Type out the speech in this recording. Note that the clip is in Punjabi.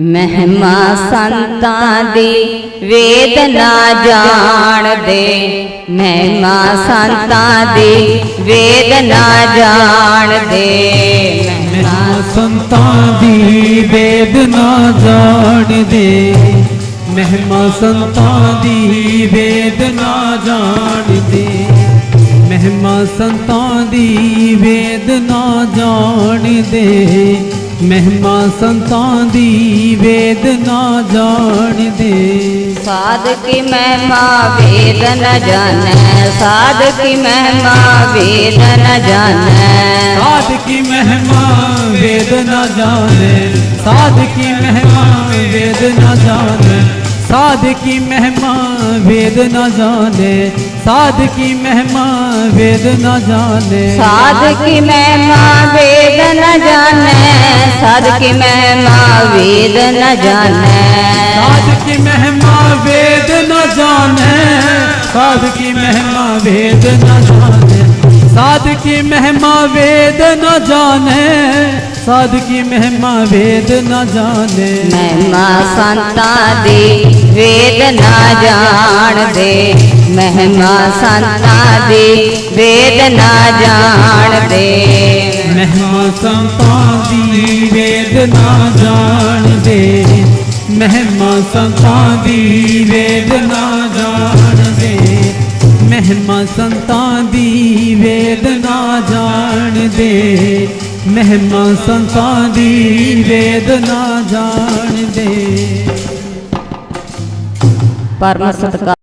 ਮਹਿਮਾ ਸੰਤਾਂ ਦੀ ਵੇਦ ਨਾ ਜਾਣਦੇ। ਮਹਿਮਾ ਸੰਤਾਂ ਦੀ ਵੇਦ ਨਾ ਜਾਣਦੇ। ਮਹਿਮਾ ਸੰਤਾਂ ਦੀ ਵੇਦ ਨਾ ਜਾਣਦੇ। ਮਹਿਮਾ ਸੰਤਾਂ ਦੀ ਵੇਦ ਨਾ ਜਾਣਦੇ। ਮਹਿਮਾ ਸੰਤਾਂ ਦੀ ਵੇਦ ਨਾ ਜਾਣਦੇ। ਮਹਿਮਾ ਸੰਤਾਂ ਦੀ ਵੇਦ ਨਾ ਜਾਣਦੇ। ਸਾਧ ਕੀ ਮਹਿਮਾ ਵੇਦ ਨ ਜਾਣੈ ਸਾਧ ਕੀ ਮਹਿਮਾ ਵੇਦ ਨ ਜਾਣੈ। ਸਾਧ ਕੀ ਮਹਿਮਾ ਵੇਦ ਨਾ ਜਾਣੇ ਸਾਧ ਕੀ ਮਹਿਮਾ ਵੇਦ ਨਾ ਜਾਣੇ। ਸਾਧ ਕੀ ਮਹਿਮਾ ਵੇਦ ਨਾ ਜਾਣੇ ਸਾਧ ਕੀ ਮਹਿਮਾ ਵੇਦ ਨਾ ਜਾਣੇ ਸਾਧ ਕੀ ਮਹਿਮਾ ਵੇਦ ਨ ਜਾਣੈ ਸਾਧ ਕੀ ਮਹਿਮਾ ਵੇਦ ਨ ਜਾਣੈ ਸਾਧ ਕੀ ਮਹਿਮਾ ਵੇਦ ਨਾ ਜਾਣੇ ਸਾਧ ਕੀ ਮਹਿਮਾ ਵੇਦ ਨਾ ਜਾਣੇ ਸਾਧ ਕੀ ਮਹਿਮਾ ਵੇਦ ਨਾ ਜਾਣੇ ਸਾਧ ਕੀ ਮਹਿਮਾ ਵੇਦ ਨਾ ਜਾਣੇ ਮਹਿਮਾ ਸੰਤਾਂ ਦੀ ਵੇਦ ਨਾ ਜਾਣਦੇ, ਮਹਿਮਾ ਸੰਤਾਂ ਦੀ ਵੇਦ ਨਾ ਜਾਣਦੇ। ਮਹਿਮਾ ਸੰਤਾਂ ਦੀ ਵੇਦ ਨਾ ਜਾਣਦੇ, ਮਹਿਮਾ ਸੰਤਾਂ ਦੀ ਵੇਦ ਨਾ ਜਾਣਦੇ। ਮਹਿਮਾ ਸੰਤਾਂ ਦੀ ਵੇਦ ਨਾ ਜਾਣਦੇ, ਮਹਿਮਾ ਸੰਤਾਂ ਦੀ ਵੇਦ ਨਾ ਜਾਣਦੇ। ਪਰਮ ਸਤਿਕਾਰ।